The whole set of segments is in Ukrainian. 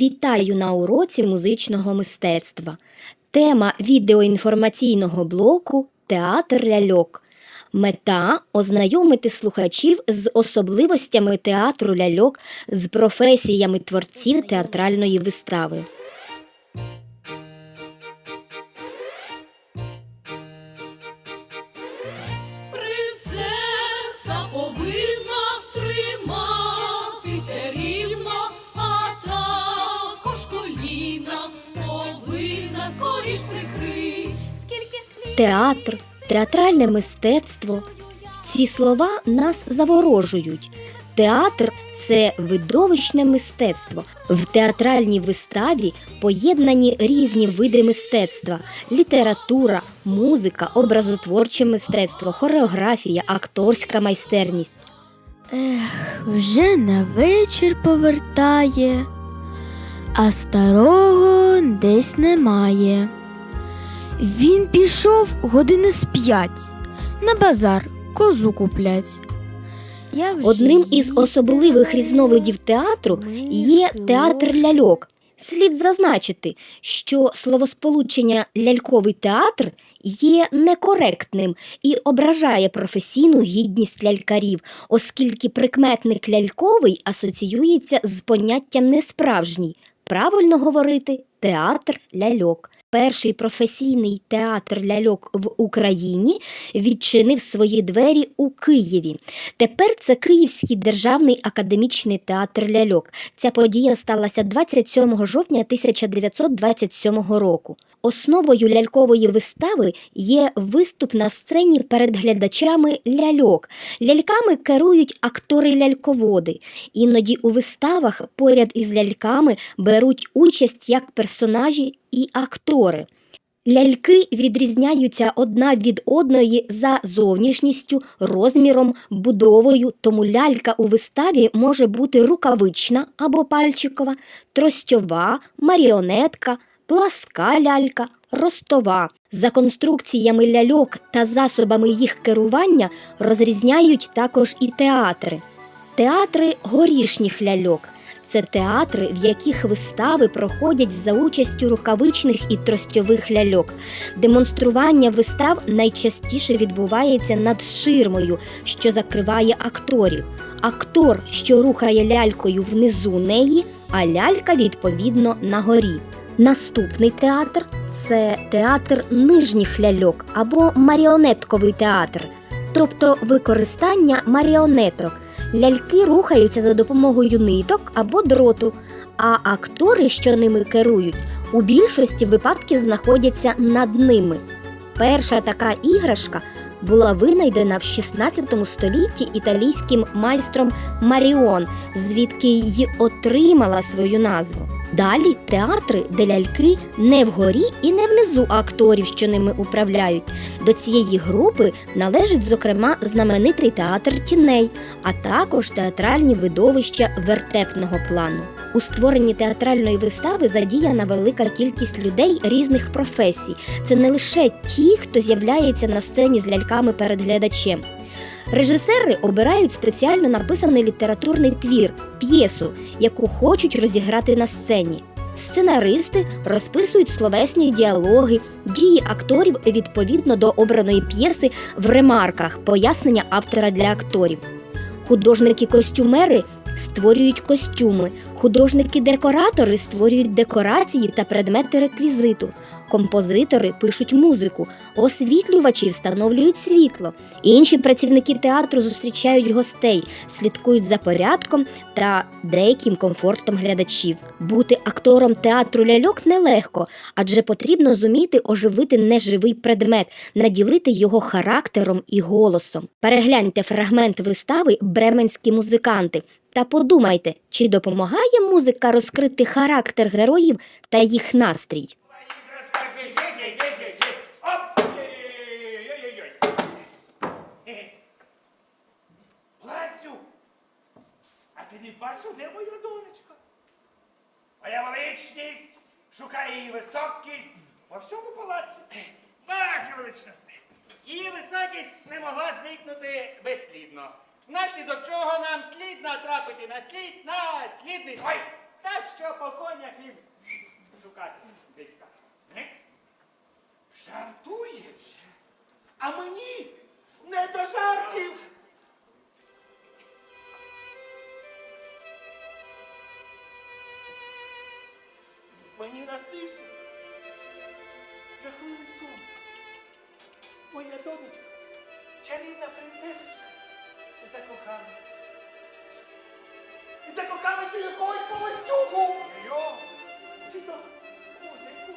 Вітаю на уроці музичного мистецтва. Тема відеоінформаційного блоку Театр ляльок. Мета ознайомити слухачів з особливостями театру ляльок, з професіями творців театральної вистави. Театр, театральне мистецтво. Ці слова нас заворожують. Театр це видовищне мистецтво. В театральній виставі поєднані різні види мистецтва: література, музика, образотворче мистецтво, хореографія, акторська майстерність. Ех, вже на вечір повертає, а старого десь немає. Він пішов години з п'ять на базар козу куплять. Я Одним із особливих різновидів театру є театр ляльок. Слід зазначити, що словосполучення ляльковий театр є некоректним і ображає професійну гідність лялькарів, оскільки прикметник ляльковий асоціюється з поняттям несправжній. Правильно говорити театр ляльок. Перший професійний театр ляльок в Україні відчинив свої двері у Києві. Тепер це Київський державний академічний театр ляльок. Ця подія сталася 27 жовтня 1927 року. Основою лялькової вистави є виступ на сцені перед глядачами ляльок. Ляльками керують актори-ляльководи. Іноді у виставах поряд із ляльками беруть участь як персонажі і актори. Ляльки відрізняються одна від одної за зовнішністю, розміром, будовою, тому лялька у виставі може бути рукавична або пальчикова, тростьова, маріонетка, пласка лялька, ростова. За конструкціями ляльок та засобами їх керування розрізняють також і театри. Театри горішніх ляльок. Це театри, в яких вистави проходять за участю рукавичних і тростьових ляльок. Демонстрування вистав найчастіше відбувається над ширмою, що закриває акторів. Актор, що рухає лялькою внизу неї, а лялька відповідно на горі. Наступний театр це театр нижніх ляльок або маріонетковий театр, тобто використання маріонеток. Ляльки рухаються за допомогою ниток або дроту, а актори, що ними керують, у більшості випадків знаходяться над ними. Перша така іграшка була винайдена в 16 столітті італійським майстром Маріон, звідки й отримала свою назву. Далі театри, де ляльки не вгорі і не внизу акторів, що ними управляють. До цієї групи належить, зокрема, знаменитий театр тіней, а також театральні видовища вертепного плану. У створенні театральної вистави задіяна велика кількість людей різних професій. Це не лише ті, хто з'являється на сцені з ляльками перед глядачем. Режисери обирають спеціально написаний літературний твір, п'єсу, яку хочуть розіграти на сцені. Сценаристи розписують словесні діалоги, дії акторів відповідно до обраної п'єси в ремарках, пояснення автора для акторів. Художники-костюмери створюють костюми, художники-декоратори створюють декорації та предмети реквізиту. Композитори пишуть музику, освітлювачі встановлюють світло. Інші працівники театру зустрічають гостей, слідкують за порядком та деяким комфортом глядачів. Бути актором театру ляльок нелегко, адже потрібно зуміти оживити неживий предмет, наділити його характером і голосом. Перегляньте фрагмент вистави Бременські музиканти. Та подумайте, чи допомагає музика розкрити характер героїв та їх настрій. Іграшка, ге-ге-ге-ге-ге. Оп! Ой-ой-ой. Е. Лазню, а ти не бачив, де моя донечка? Моя величність шукає її високість по всьому палаці. Ваша величність, її високість не могла зникнути безслідно. Внаслідок чого нам слід натрапити на слід на слідний. Ой, Так що по конях і шукати десь там. Не? Жартуєш? А мені не до жартів. Мені наснився жахливий сон. Моя донечка, чарівна принцесочка, i zakochany. I zakochamy się jakąś łańcuchu. Jo. Czy to muzyku,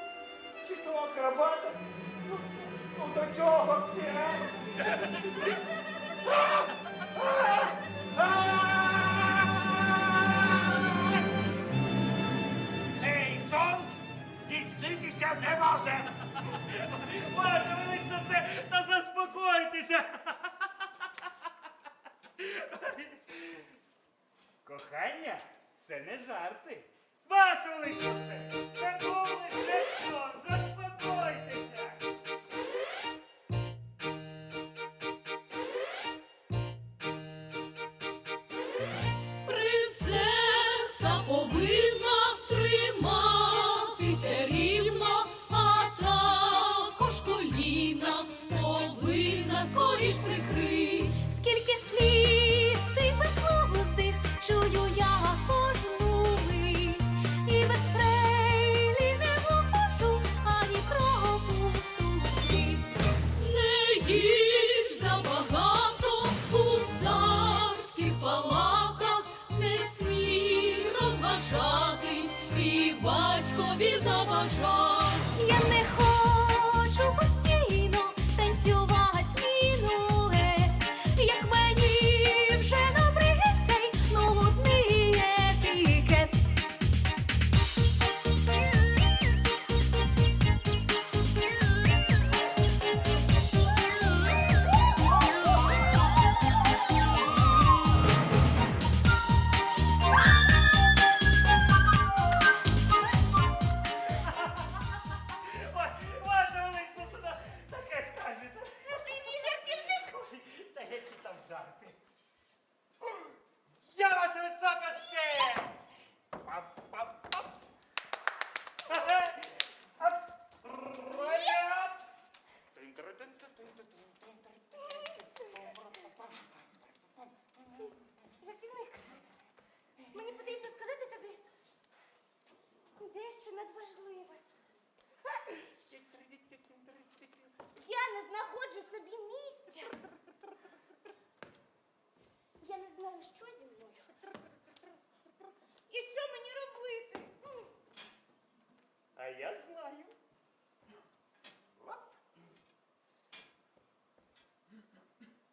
czy to krawata. No, no do czego cię? A! A! A! здійснитися не може. Ваше величносте, та заспокойтеся. Жарти. Ваше величність, я знаю. Оп.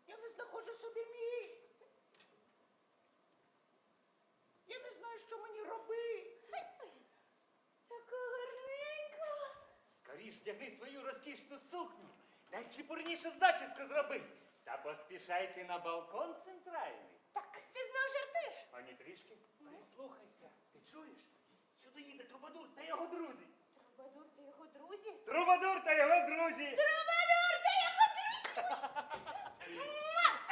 Я не знаходжу собі місця. Я не знаю, що мені робити. Така гарненька. Скоріш вдягни свою розкішну сукню. Найчепурнішу зачіску зроби. Та поспішайте на балкон центральний. Так, ти знов жартиш? Ані трішки. Прислухайся. Ти чуєш? Сюди їде Трубадур та його друзі. Трубадур та його друзі. Трубадур та його друзі. Трубадур та його друзі!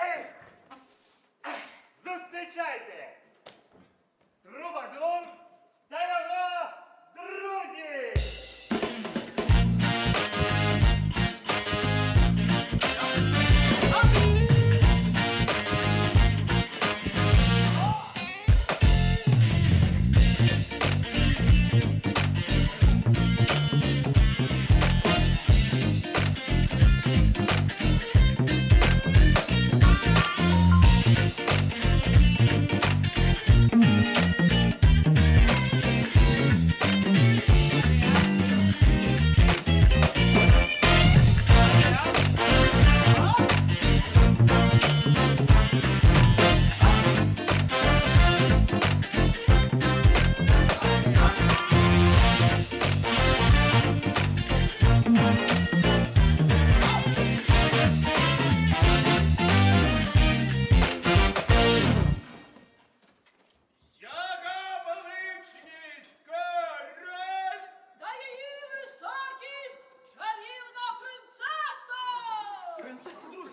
Ех! Зустрічайте! все, все, друзі.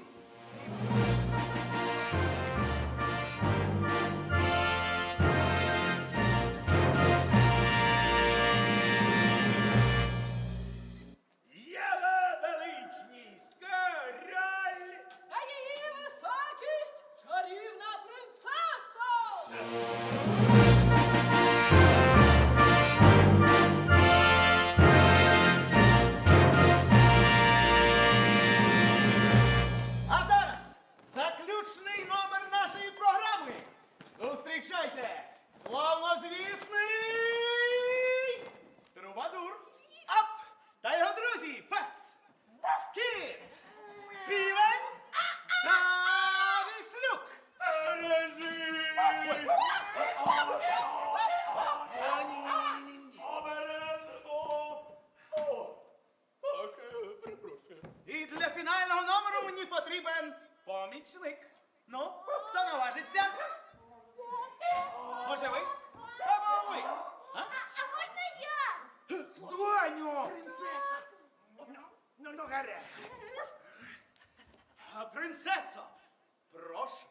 Потрібен помічник. Ну, хто наважиться? Може ви? Або ви? А? А можна я? Доню! Принцеса! Ну, ну, гаре. Принцеса! Прошу.